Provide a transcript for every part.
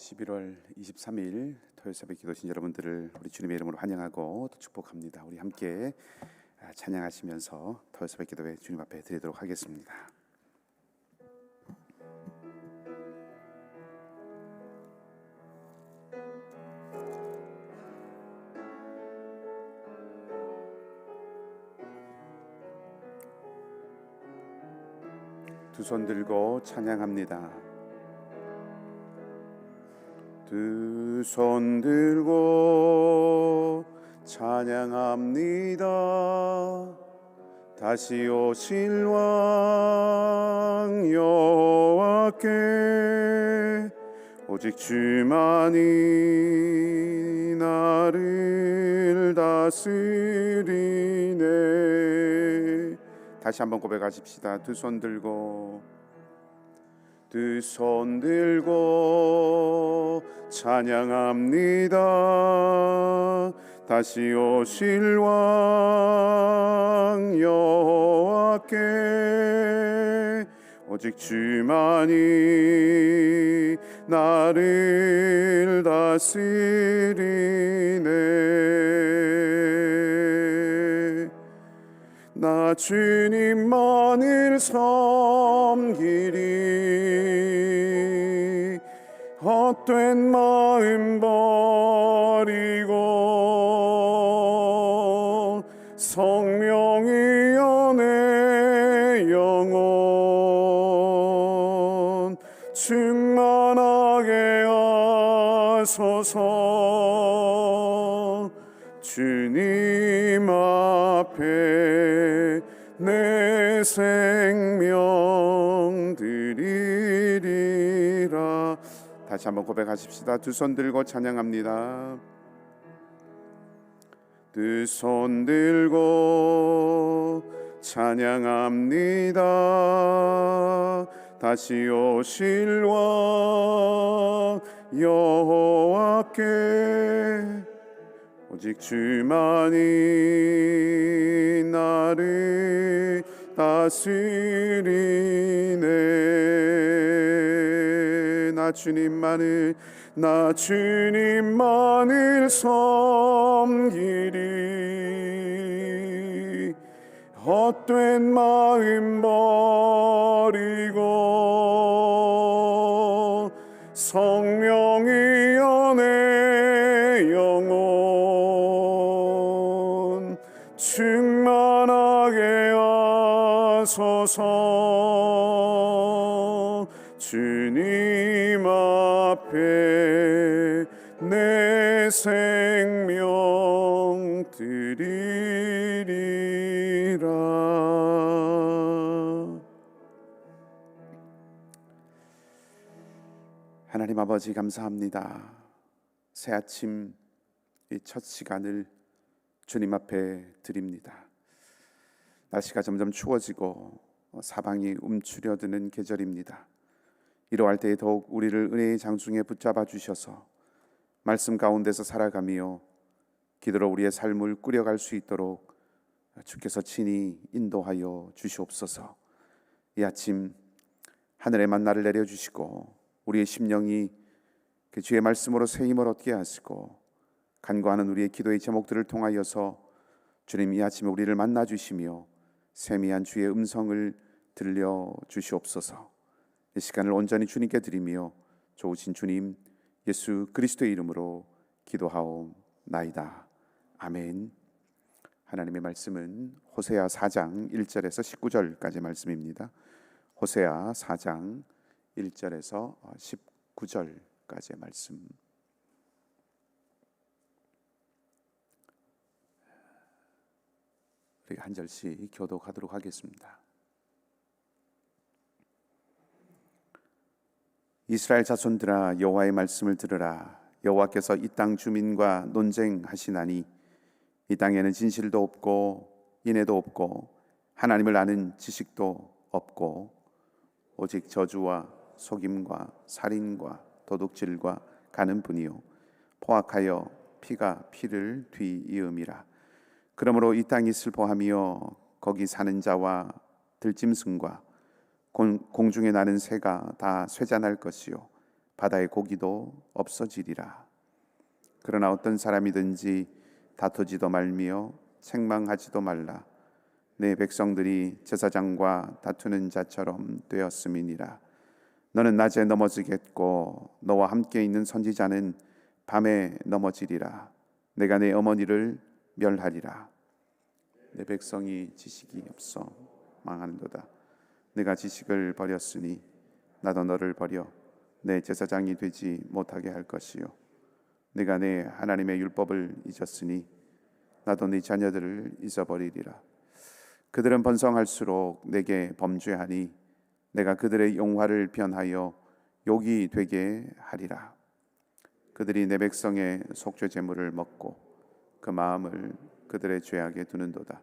11월 23일 토요일 새벽 기도신 여러분들을 우리 주님의 이름으로 환영하고 또 축복합니다. 우리 함께 아, 찬양하시면서 토요일 새벽 기도회 주님 앞에 드리도록 하겠습니다. 두 손 들고 찬양합니다. 두 손 들고 찬양합니다. 다시 오실 왕 여호와께 오직 주만이 나를 다스리네. 다시 한번 고백하십시다. 두 손 들고 두 손 들고 찬양합니다. 다시 오실 왕 여호와께 오직 주만이 나를 다스리네. 나 주님만을 섬기리 헛된 마음 버리고 성령의 연애 영혼 충만하게 하소서. 주님 앞에 내 생명 다시 한번 고백하십시다. 두 손 들고 찬양합니다. 두 손 들고 찬양합니다. 다시 오실 왕 여호와께 오직 주만이 나를 다스리네 나 주님만을 나 주님만을 섬기리. 헛된 마음 버리고 성령의 생명 드리리라 하나님 아버지 감사합니다. 새 아침 이 첫 시간을 주님 앞에 드립니다. 날씨가 점점 추워지고 사방이 움츠려드는 계절입니다. 이러할 때에 더욱 우리를 은혜의 장중에 붙잡아 주셔서 말씀 가운데서 살아가며 기도로 우리의 삶을 꾸려갈 수 있도록 주께서 친히 인도하여 주시옵소서. 이 아침 하늘의 만나를 내려 주시고 우리의 심령이 그 주의 말씀으로 새 힘을 얻게 하시고 간구하는 우리의 기도의 제목들을 통하여서 주님 이 아침에 우리를 만나 주시며 세미한 주의 음성을 들려 주시옵소서. 이 시간을 온전히 주님께 드리며 좋으신 주님 예수 그리스도의 이름으로 기도하옵나이다. 아멘. 하나님의 말씀은 호세아 4장 1절에서 19절까지 말씀입니다. 호세아 4장 1절에서 19절까지의 말씀. 한 절씩 교독하도록 하겠습니다. 이스라엘 자손들아 여호와의 말씀을 들으라. 여호와께서 이 땅 주민과 논쟁하시나니 이 땅에는 진실도 없고 인애도 없고 하나님을 아는 지식도 없고 오직 저주와 속임과 살인과 도둑질과 가는 분이요. 포악하여 피가 피를 뒤이음이라. 그러므로 이 땅이 슬퍼하며 거기 사는 자와 들짐승과 공- 공중에 나는 새가 다 쇠잔할 것이요 바다의 고기도 없어지리라. 그러나 어떤 사람이든지 다투지도 말며 책망하지도 말라. 내 백성들이 제사장과 다투는 자처럼 되었음이니라. 너는 낮에 넘어지겠고 너와 함께 있는 선지자는 밤에 넘어지리라. 내가 내 어머니를 멸하리라. 내 백성이 지식이 없어 망하는도다. 내가 지식을 버렸으니 나도 너를 버려 내 제사장이 되지 못하게 할 것이요. 내가 내 하나님의 율법을 잊었으니 나도 네 자녀들을 잊어버리리라. 그들은 번성할수록 내게 범죄하니 내가 그들의 용화를 변하여 욕이 되게 하리라. 그들이 내 백성의 속죄 제물을 먹고 그 마음을 그들의 죄악에 두는도다.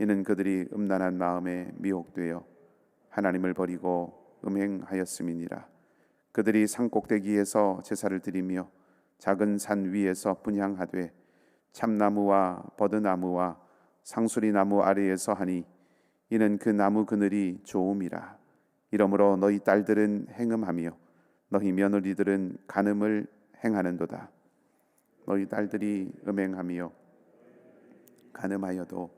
이는 그들이 음란한 마음에 미혹되어 하나님을 버리고 음행하였음이니라. 그들이 산 꼭대기에서 제사를 드리며 작은 산 위에서 분향하되 참나무와 버드나무와 상수리 나무 아래에서 하니 이는 그 나무 그늘이 좋음이라. 이러므로 너희 딸들은 행음하며 너희 며느리들은 간음을 행하는도다. 너희 딸들이 음행하며 간음하여도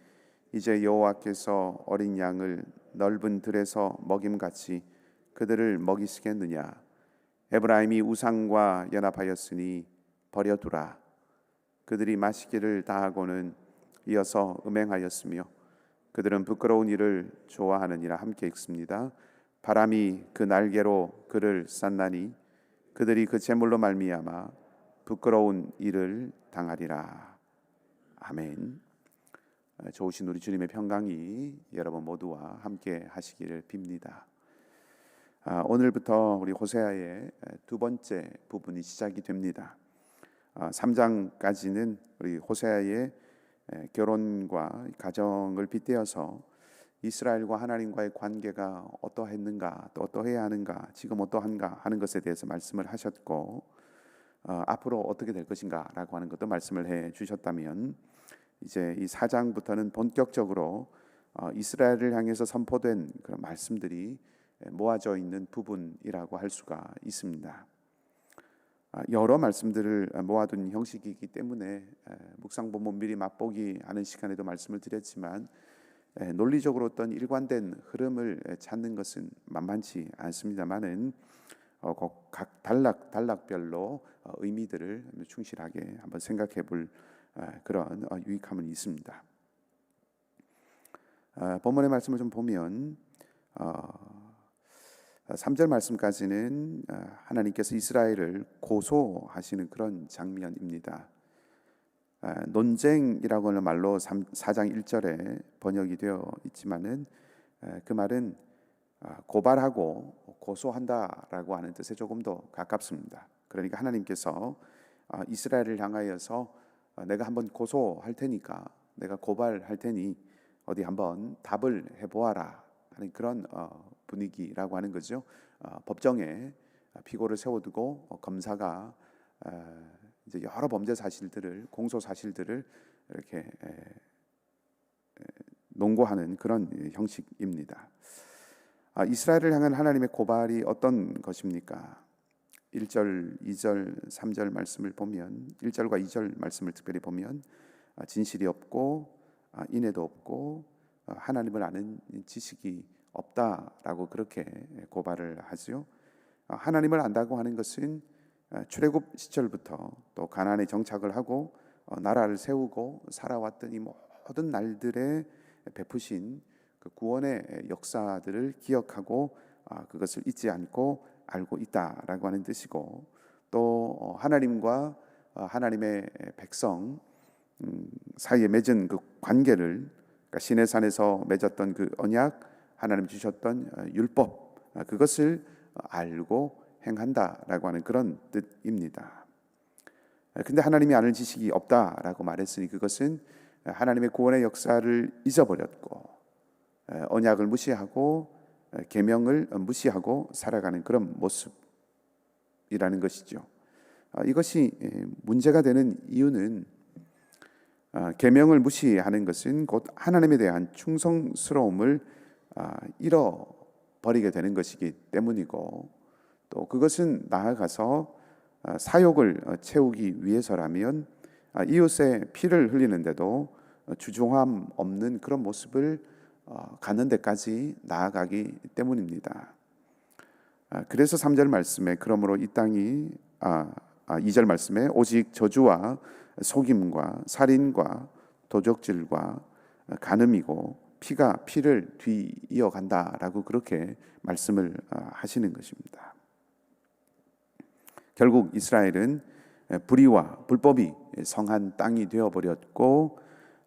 이제 여호와께서 어린 양을 넓은 들에서 먹임같이 그들을 먹이시겠느냐? 에브라임이 우상과 연합하였으니 버려두라. 그들이 마시기를 다하고는 이어서 음행하였으며 그들은 부끄러운 일을 좋아하느니라 함께 읽습니다. 바람이 그 날개로 그를 쌌나니 그들이 그 제물로 말미암아 부끄러운 일을 당하리라. 아멘 좋으신 우리 주님의 평강이 여러분 모두와 함께 하시기를 빕니다. 아, 오늘부터 우리 호세아의 두 번째 부분이 시작이 됩니다. 아, 3장까지는 우리 호세아의 결혼과 가정을 빗대어서 이스라엘과 하나님과의 관계가 어떠했는가 또 어떠해야 하는가 지금 어떠한가 하는 것에 대해서 말씀을 하셨고 어, 앞으로 어떻게 될 것인가라고 하는 것도 말씀을 해 주셨다면 이제 이 사장부터는 본격적으로 어, 이스라엘을 향해서 선포된 그런 말씀들이 모아져 있는 부분이라고 할 수가 있습니다. 아, 여러 말씀들을 모아둔 형식이기 때문에 묵상 본문 미리 맛보기 하는 시간에도 말씀을 드렸지만 논리적으로 어떤 일관된 흐름을 찾는 것은 만만치 않습니다만은 어, 각 단락 단락별로 어, 의미들을 충실하게 한번 생각해 볼 아, 그런 어, 유익함은 있습니다. 아, 본문의 말씀을 좀 보면 3절 어, 말씀까지는 아, 하나님께서 이스라엘을 고소하시는 그런 장면입니다. 논쟁이라고 하는 말로 4장 1절에 번역이 되어 있지만은 그 말은 고발하고 고소한다라고 하는 뜻에 조금 더 가깝습니다. 그러니까 하나님께서 이스라엘을 향하여서 어, 내가 한번 고소할 테니까 내가 고발할 테니 어디 한번 답을 해보아라 하는 그런 어, 분위기라고 하는 거죠. 어, 법정에 피고를 세워두고 검사가 이제 여러 범죄 사실들을 공소 사실들을 이렇게 논고하는 그런 형식입니다. 아, 이스라엘을 향한 하나님의 고발이 어떤 것입니까? 1절, 2절, 3절 말씀을 보면 1절과 2절 말씀을 특별히 보면 아, 진실이 없고 아, 인애도 없고 아, 하나님을 아는 지식이 없다라고 그렇게 고발을 하죠. 하나님을 안다고 하는 것은 어, 출애굽 시절부터 또 가나안에 정착을 하고 어, 나라를 세우고 살아왔던 이 모든 날들에 베푸신 그 구원의 역사들을 기억하고 아, 그것을 잊지 않고 알고 있다라고 하는 뜻이고 또 어, 하나님과 어, 하나님의 백성 음, 사이에 맺은 그 관계를 그러니까 신의 산에서 맺었던 그 언약 하나님 주셨던 어, 율법 그것을 알고 행한다라고 하는 그런 뜻입니다. 근데 하나님이 아는 지식이 없다라고 말했으니 그것은 하나님의 구원의 역사를 잊어버렸고 언약을 무시하고 계명을 무시하고 살아가는 그런 모습이라는 것이죠. 아, 이것이 문제가 되는 이유는 아, 계명을 무시하는 것은 곧 하나님에 대한 충성스러움을 아, 잃어 버리게 되는 것이기 때문이고 또 그것은 나아가서 사욕을 어, 채우기 위해서라면 이웃의 피를 흘리는데도 주종함 없는 그런 모습을 어, 가는 데까지 나아가기 때문입니다. 아, 그래서 3절 말씀에 그러므로 이 땅이 아, 아 2절 말씀에 오직 저주와 속임과 살인과 도적질과 간음이고 피가 피를 뒤이어 간다라고 그렇게 말씀을 아, 하시는 것입니다. 결국 이스라엘은 불의와 불법이 성한 땅이 되어 버렸고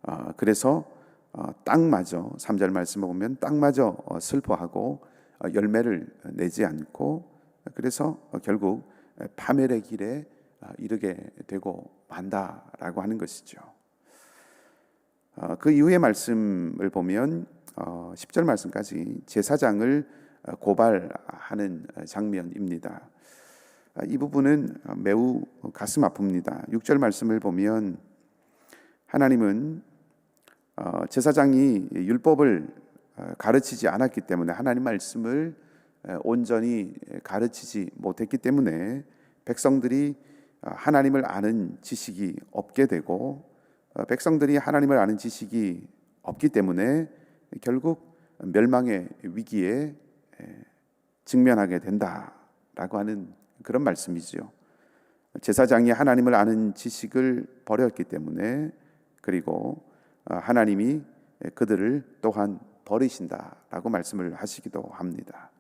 아, 그래서 어, 땅마저 3절 말씀을 보면 땅마저 어, 슬퍼하고 어, 열매를 내지 않고 그래서 결국 파멸의 길에 이르게 되고 만다라고 하는 것이죠. 그 이후의 말씀을 보면 10절 말씀까지 제사장을 고발하는 장면입니다. 이 부분은 매우 가슴 아픕니다. 6절 말씀을 보면 하나님은 어, 제사장이 율법을 어, 가르치지 않았기 때문에 하나님 말씀을 온전히 가르치지 못했기 때문에 백성들이 어, 하나님을 아는 지식이 없게 되고 백성들이 하나님을 아는 지식이 없기 때문에 결국 멸망의 위기에 직면하게 된다라고 하는 그런 말씀이지요. 제사장이 하나님을 아는 지식을 버렸기 때문에 그리고 어, 하나님이 그들을 또한 버리신다라고 말씀을 하시기도 합니다.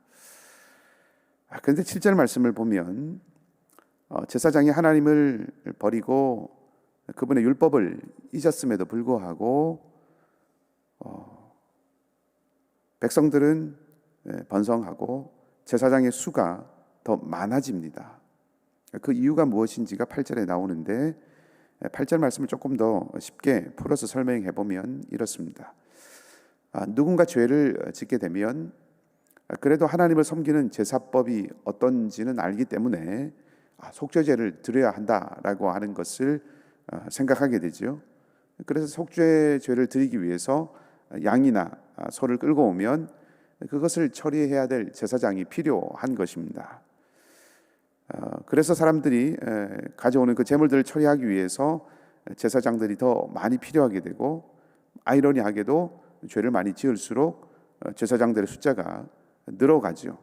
아, 그런데 7절 말씀을 보면 어, 제사장이 하나님을 버리고 그분의 율법을 잊었음에도 불구하고 어, 백성들은 번성하고 제사장의 수가 더 많아집니다. 그 이유가 무엇인지가 8절에 나오는데 8절 말씀을 조금 더 쉽게 풀어서 설명해 보면 이렇습니다. 아, 누군가 죄를 짓게 되면 그래도 하나님을 섬기는 제사법이 어떤지는 알기 때문에 아, 속죄제를 드려야 한다라고 하는 것을 아, 생각하게 되죠. 그래서 속죄제를 드리기 위해서 양이나 소를 끌고 오면 그것을 처리해야 될 제사장이 필요한 것입니다. 어, 그래서 사람들이 가져오는 그 재물들을 처리하기 위해서 제사장들이 더 많이 필요하게 되고 아이러니하게도 죄를 많이 지을수록 어, 제사장들의 숫자가 늘어가죠.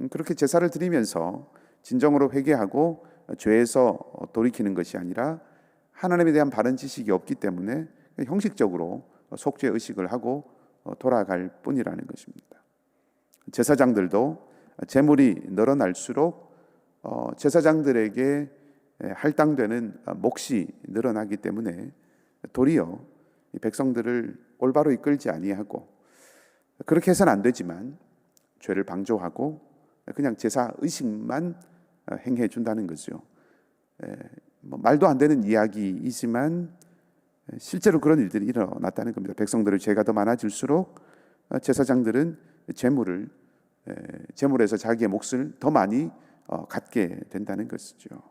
음, 그렇게 제사를 드리면서 진정으로 회개하고 죄에서 돌이키는 것이 아니라 하나님에 대한 바른 지식이 없기 때문에 형식적으로 속죄 의식을 하고 어, 돌아갈 뿐이라는 것입니다. 제사장들도 재물이 늘어날수록 어, 제사장들에게 할당되는 몫이 늘어나기 때문에 도리어 백성들을 올바로 이끌지 아니하고 그렇게 해서는 안 되지만 죄를 방조하고 그냥 제사 의식만 행해 준다는 거죠. 뭐 말도 안 되는 이야기이지만 실제로 그런 일들이 일어났다는 겁니다. 백성들의 죄가 더 많아질수록 제사장들은 재물을 재물에서 자기의 몫을 더 많이 어, 갖게 된다는 것이죠.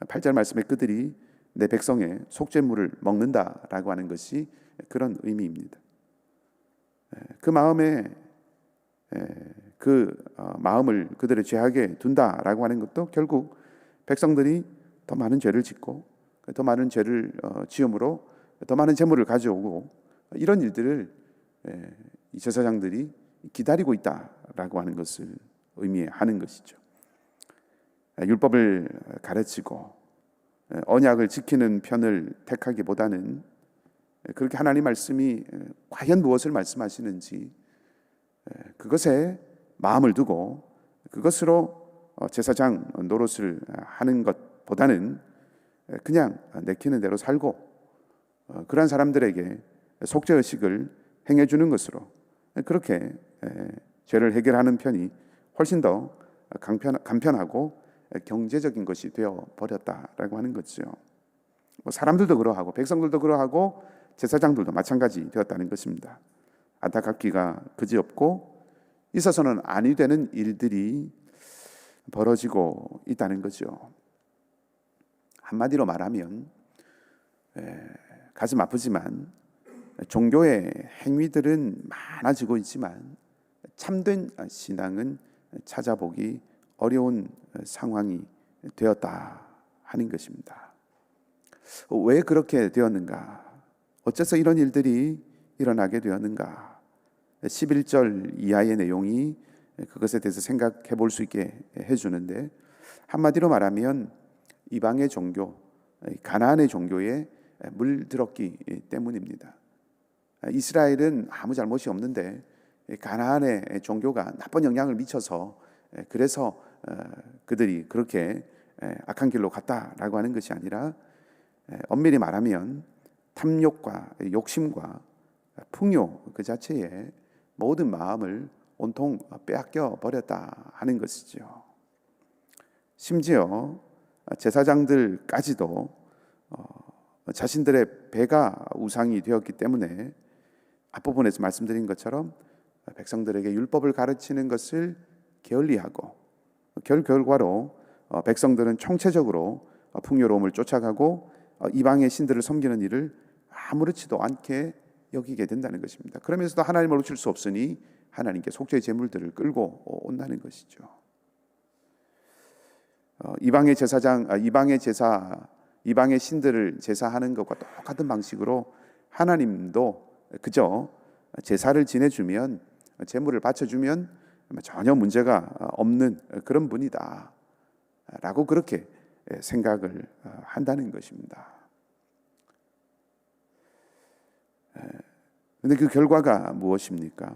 8절 말씀에 그들이 내 백성의 속죄물을 먹는다라고 하는 것이 그런 의미입니다. 그 마음에 그 어, 마음을 그들의 죄악에 둔다라고 하는 것도 결국 백성들이 더 많은 죄를 짓고 더 많은 죄를 어, 지음으로 더 많은 재물을 가져오고 이런 일들을 제사장들이 기다리고 있다라고 하는 것을 의미하는 것이죠. 율법을 가르치고 언약을 지키는 편을 택하기보다는 그렇게 하나님 말씀이 과연 무엇을 말씀하시는지 그것에 마음을 두고 그것으로 제사장 노릇을 하는 것보다는 그냥 내키는 대로 살고 그러한 사람들에게 속죄 의식을 행해 주는 것으로 그렇게 죄를 해결하는 편이 훨씬 더 간편, 간편하고 경제적인 것이 되어 버렸다라고 하는 거죠. 뭐 사람들도 그러하고 백성들도 그러하고 제사장들도 마찬가지 되었다는 것입니다. 안타깝기가 그지없고 있어서는 아니 되는 일들이 벌어지고 있다는 거죠. 한마디로 말하면 에, 가슴 아프지만 종교의 행위들은 많아지고 있지만 참된 신앙은 찾아보기 어려운 상황이 되었다 하는 것입니다. 왜 그렇게 되었는가? 어째서 이런 일들이 일어나게 되었는가? 11절 이하의 내용이 그것에 대해서 생각해 볼 수 있게 해 주는데 한마디로 말하면 이방의 종교, 가나안의 종교에 물들었기 때문입니다. 이스라엘은 아무 잘못이 없는데 가나안의 종교가 나쁜 영향을 미쳐서 그래서 어, 그들이 그렇게 악한 길로 갔다라고 하는 것이 아니라 엄밀히 말하면 탐욕과 욕심과 풍요 그 자체에 모든 마음을 온통 빼앗겨 버렸다 하는 것이죠. 심지어 제사장들까지도 어, 자신들의 배가 우상이 되었기 때문에 앞부분에서 말씀드린 것처럼 백성들에게 율법을 가르치는 것을 게을리하고 결 결과로 어, 백성들은 총체적으로 어, 풍요로움을 쫓아가고 어, 이방의 신들을 섬기는 일을 아무렇지도 않게 여기게 된다는 것입니다. 그러면서도 하나님을 놓칠 수 없으니 하나님께 속죄 제물들을 끌고 온다는 것이죠. 이방의 제사장, 아, 이방의 제사, 이방의 신들을 제사하는 것과 똑같은 방식으로 하나님도 그저 제사를 지내주면 제물을 바쳐주면 전혀 문제가 없는 그런 분이다. 라고 그렇게 생각을 한다는 것입니다. 근데 그 결과가 무엇입니까?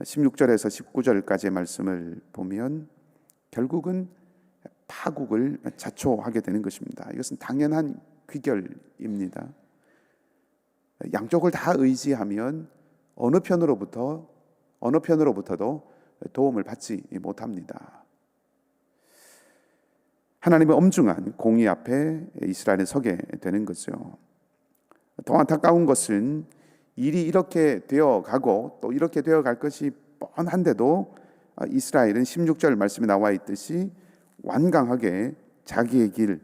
16절에서 19절까지의 말씀을 보면 결국은 파국을 자초하게 되는 것입니다. 이것은 당연한 귀결입니다. 양쪽을 다 의지하면 어느 편으로부터 어느 편으로부터도 도움을 받지 못합니다. 하나님의 엄중한 공의 앞에 이스라엘은 서게 되는 거죠. 더 안타까운 것은 일이 이렇게 되어 가고 또 이렇게 되어 갈 것이 뻔한데도 이스라엘은 16절 말씀에 나와 있듯이 완강하게 자기의 길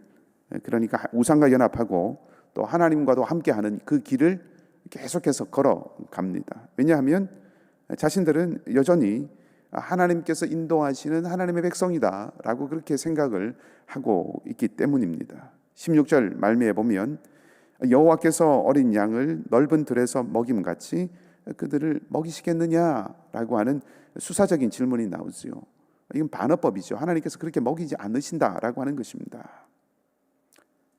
그러니까 우상과 연합하고 또 하나님과도 함께하는 그 길을 계속해서 걸어갑니다. 왜냐하면 자신들은 여전히 하나님께서 인도하시는 하나님의 백성이다라고 그렇게 생각을 하고 있기 때문입니다. 16절 말미에 보면 여호와께서 어린 양을 넓은 들에서 먹임 같이 그들을 먹이시겠느냐라고 하는 수사적인 질문이 나오지요. 이건 반어법이죠. 하나님께서 그렇게 먹이지 않으신다라고 하는 것입니다.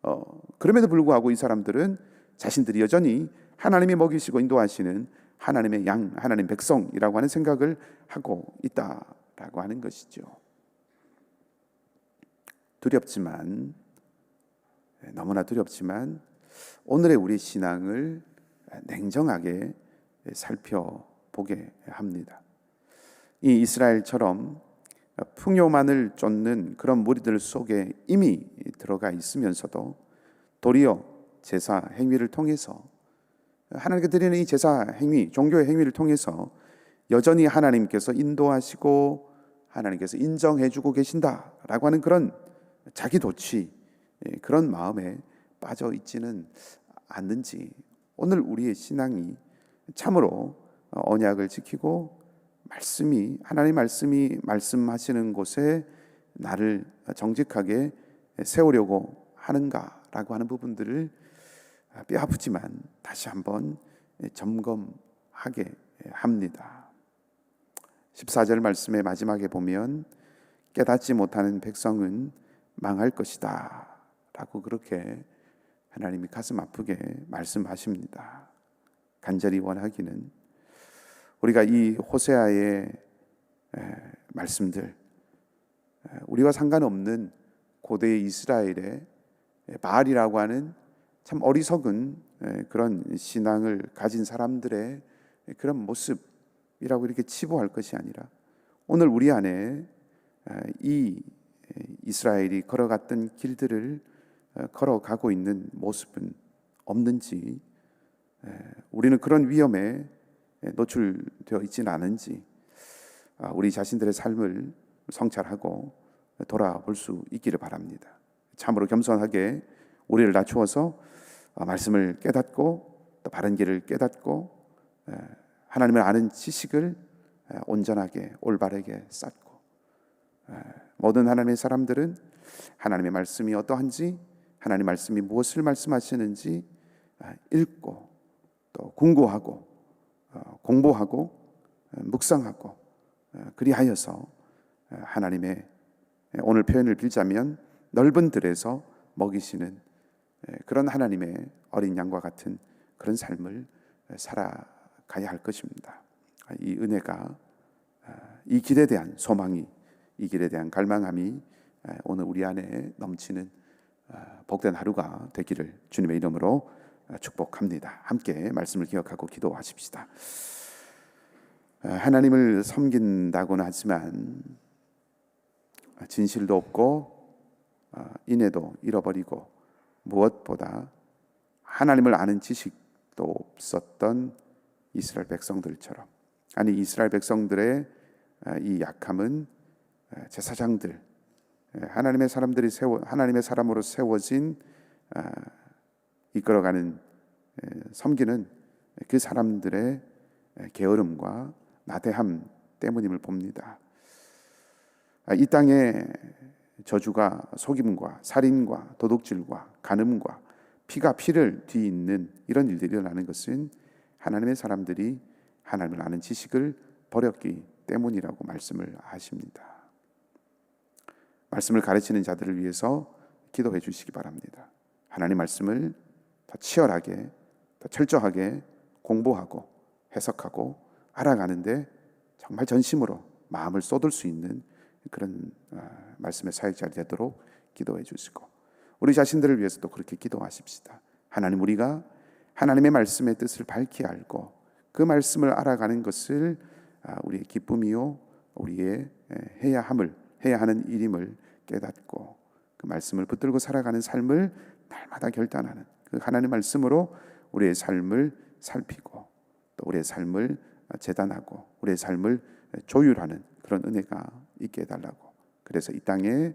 어, 그럼에도 불구하고 이 사람들은 자신들이 여전히 하나님이 먹이시고 인도하시는 하나님의 양, 하나님 백성이라고 하는 생각을 하고 있다라고 하는 것이죠. 두렵지만 너무나 두렵지만 오늘의 우리 신앙을 냉정하게 살펴보게 합니다. 이 이스라엘처럼 풍요만을 쫓는 그런 무리들 속에 이미 들어가 있으면서도 도리어 제사 행위를 통해서 하나님께 드리는 이 제사 행위, 종교의 행위를 통해서 여전히 하나님께서 인도하시고 하나님께서 인정해 주고 계신다라고 하는 그런 자기 도취 예, 그런 마음에 빠져 있지는 않는지 오늘 우리의 신앙이 참으로 언약을 지키고 말씀이 하나님 말씀이 말씀하시는 곳에 나를 정직하게 세우려고 하는가라고 하는 부분들을 뼈 아프지만 다시 한번 점검하게 합니다. 14절 말씀의 마지막에 보면 깨닫지 못하는 백성은 망할 것이다. 라고 그렇게 하나님이 가슴 아프게 말씀하십니다. 간절히 원하기는 우리가 이 호세아의 말씀들 우리와 상관없는 고대 이스라엘의 바알이라고 하는 참 어리석은 그런 신앙을 가진 사람들의 그런 모습이라고 이렇게 치부할 것이 아니라 오늘 우리 안에 이 이스라엘이 걸어갔던 길들을 걸어가고 있는 모습은 없는지 우리는 그런 위험에 노출되어 있지는 않은지 아, 우리 자신들의 삶을 성찰하고 돌아볼 수 있기를 바랍니다. 참으로 겸손하게 우리를 낮추어서 어, 말씀을 깨닫고 또 바른 길을 깨닫고 하나님을 아는 지식을 온전하게 올바르게 쌓고 모든 하나님의 사람들은 하나님의 말씀이 어떠한지 하나님 말씀이 무엇을 말씀하시는지 아, 읽고 또 공부하고 어, 공부하고 어, 묵상하고 그리하여서 하나님의 오늘 표현을 빌자면 넓은 들에서 먹이시는 그런 하나님의 어린 양과 같은 그런 삶을 살아가야 할 것입니다. 이 은혜가 이 길에 대한 소망이 이 길에 대한 갈망함이 오늘 우리 안에 넘치는 복된 하루가 되기를 주님의 이름으로 축복합니다. 함께 말씀을 기억하고 기도하십시다. 하나님을 섬긴다고는 하지만 진실도 없고 인애도 잃어버리고 무엇보다 하나님을 아는 지식도 없었던 이스라엘 백성들처럼 아니 이스라엘 백성들의 이 약함은 제사장들 하나님의 사람들이 세워 하나님의 사람으로 세워진 이끌어가는 섬기는 그 사람들의 게으름과 나대함 때문임을 봅니다. 이 땅에 저주가 속임과 살인과 도둑질과 간음과 피가 피를 뒤있는 이런 일들이 일어나는 것은 하나님의 사람들이 하나님을 아는 지식을 버렸기 때문이라고 말씀을 하십니다. 말씀을 가르치는 자들을 위해서 기도해 주시기 바랍니다. 하나님 말씀을 더 치열하게, 더 철저하게 공부하고 해석하고 알아가는데 정말 전심으로 마음을 쏟을 수 있는 그런 아, 말씀의 사역자리 되도록 기도해 주시고 우리 자신들을 위해서도 그렇게 기도하십시다. 하나님 우리가 하나님의 말씀의 뜻을 밝히 알고 그 말씀을 알아가는 것을 아, 우리의 기쁨이요 우리의 해야 함을 해야 하는 일임을 깨닫고 그 말씀을 붙들고 살아가는 삶을 날마다 결단하는 그 하나님 말씀으로 우리의 삶을 살피고 또 우리의 삶을 재단하고 우리의 삶을 조율하는 그런 은혜가 있게 해달라고. 그래서 이 땅에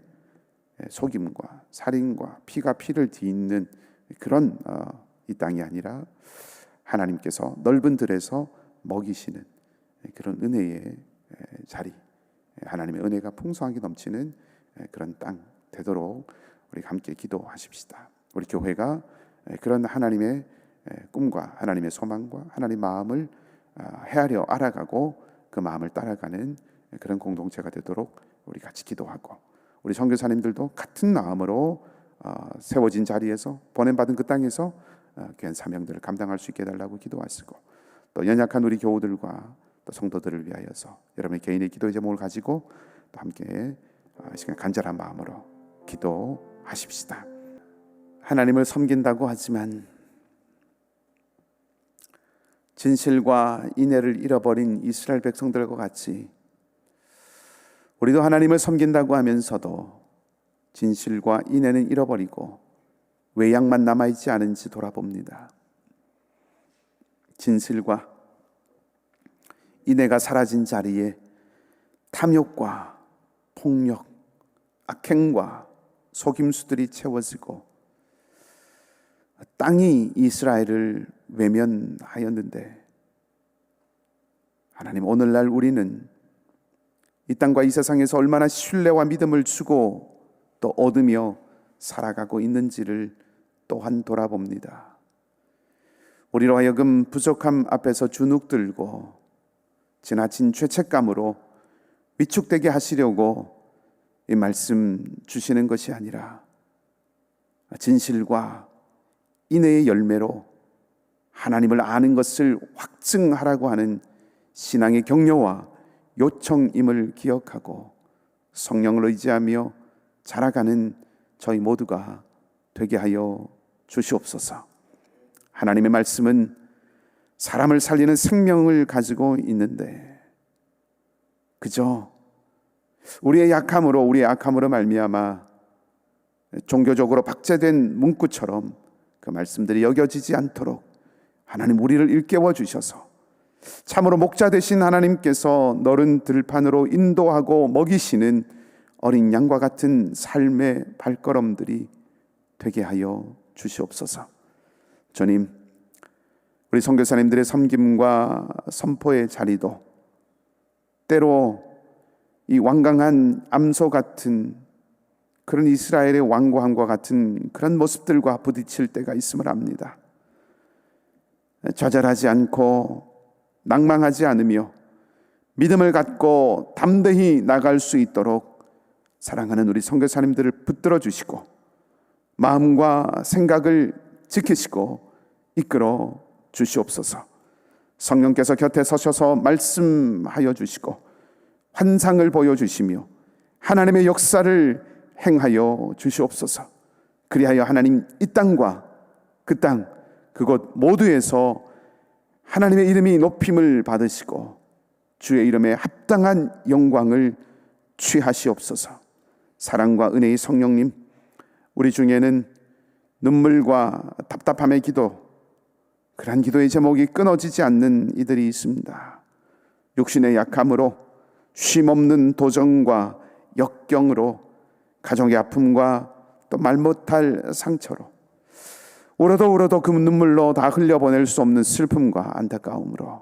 속임과 살인과 피가 피를 뒤있는 그런 어, 이 땅이 아니라 하나님께서 넓은 들에서 먹이시는 그런 은혜의 자리, 하나님의 은혜가 풍성하게 넘치는 그런 땅 되도록 우리 함께 기도하십시다. 우리 교회가 그런 하나님의 꿈과 하나님의 소망과 하나님 마음을 아, 헤아려 알아가고 그 마음을 따라가는 그런 공동체가 되도록 우리 같이 기도하고 우리 선교사님들도 같은 마음으로 어, 세워진 자리에서 보냄받은 그 땅에서 어, 귀한 사명들을 감당할 수 있게 해달라고 기도하시고 또 연약한 우리 교우들과 또 성도들을 위하여서 여러분의 개인의 기도의 제목을 가지고 또 함께 어, 시간 간절한 마음으로 기도하십시다. 하나님을 섬긴다고 하지만 진실과 인애를 잃어버린 이스라엘 백성들과 같이 우리도 하나님을 섬긴다고 하면서도 진실과 인애는 잃어버리고 외양만 남아있지 않은지 돌아봅니다. 진실과 인애가 사라진 자리에 탐욕과 폭력, 악행과 속임수들이 채워지고 땅이 이스라엘을 외면하였는데 하나님 오늘날 우리는 이 땅과 이 세상에서 얼마나 신뢰와 믿음을 주고 또 얻으며 살아가고 있는지를 또한 돌아봅니다. 우리로 하여금 부족함 앞에서 주눅 들고 지나친 죄책감으로 위축되게 하시려고 이 말씀 주시는 것이 아니라 진실과 인애의 열매로 하나님을 아는 것을 확증하라고 하는 신앙의 격려와 요청임을 기억하고 성령을 의지하며 자라가는 저희 모두가 되게 하여 주시옵소서. 하나님의 말씀은 사람을 살리는 생명을 가지고 있는데 그저 우리의 약함으로 우리의 약함으로 말미암아 종교적으로 박제된 문구처럼 그 말씀들이 여겨지지 않도록 하나님 우리를 일깨워 주셔서 참으로 목자 되신 하나님께서 너른 들판으로 인도하고 먹이시는 어린 양과 같은 삶의 발걸음들이 되게 하여 주시옵소서. 주님, 우리 선교사님들의 섬김과 선포의 자리도 때로 이 완강한 암소 같은 그런 이스라엘의 왕고함과 같은 그런 모습들과 부딪힐 때가 있음을 압니다. 좌절하지 않고 낭망하지 않으며 믿음을 갖고 담대히 나갈 수 있도록 사랑하는 우리 선교사님들을 붙들어 주시고 마음과 생각을 지키시고 이끌어 주시옵소서. 성령께서 곁에 서셔서 말씀하여 주시고 환상을 보여 주시며 하나님의 역사를 행하여 주시옵소서. 그리하여 하나님 이 땅과 그 땅 그곳 모두에서 하나님의 이름이 높임을 받으시고 주의 이름에 합당한 영광을 취하시옵소서. 사랑과 은혜의 성령님, 우리 중에는 눈물과 답답함의 기도, 그러한 기도의 제목이 끊어지지 않는 이들이 있습니다. 육신의 약함으로 쉼없는 도전과 역경으로 가정의 아픔과 또 말 못할 상처로 울어도 울어도 그 눈물로 다 흘려보낼 수 없는 슬픔과 안타까움으로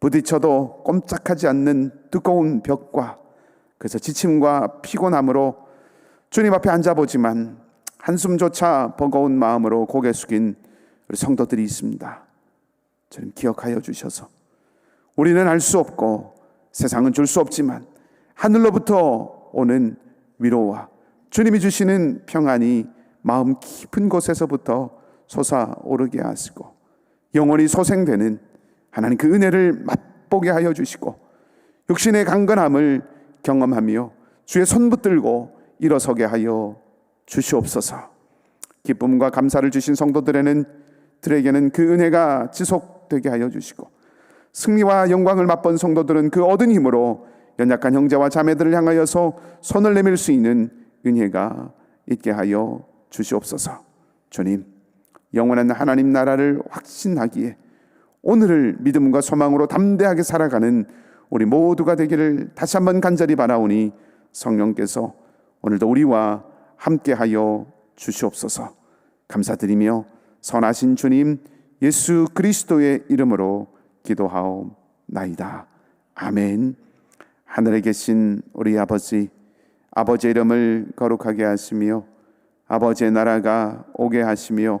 부딪혀도 꼼짝하지 않는 두꺼운 벽과 그래서 지침과 피곤함으로 주님 앞에 앉아보지만 한숨조차 버거운 마음으로 고개 숙인 우리 성도들이 있습니다. 저는 기억하여 주셔서 우리는 알 수 없고 세상은 줄 수 없지만 하늘로부터 오는 위로와 주님이 주시는 평안이 마음 깊은 곳에서부터 솟아오르게 하시고 영원히 소생되는 하나님 그 은혜를 맛보게 하여 주시고 육신의 강건함을 경험하며 주의 손 붙들고 일어서게 하여 주시옵소서. 기쁨과 감사를 주신 성도들에는 들에게는 그 은혜가 지속되게 하여 주시고 승리와 영광을 맛본 성도들은 그 얻은 힘으로 연약한 형제와 자매들을 향하여서 손을 내밀 수 있는 은혜가 있게 하여 주시옵소서. 주님, 영원한 하나님 나라를 확신하기에 오늘을 믿음과 소망으로 담대하게 살아가는 우리 모두가 되기를 다시 한번 간절히 바라오니 성령께서 오늘도 우리와 함께하여 주시옵소서. 감사드리며 선하신 주님 예수 그리스도의 이름으로 기도하옵나이다. 아멘. 하늘에 계신 우리 아버지, 아버지 이름을 거룩하게 하시며 아버지의 나라가 오게 하시며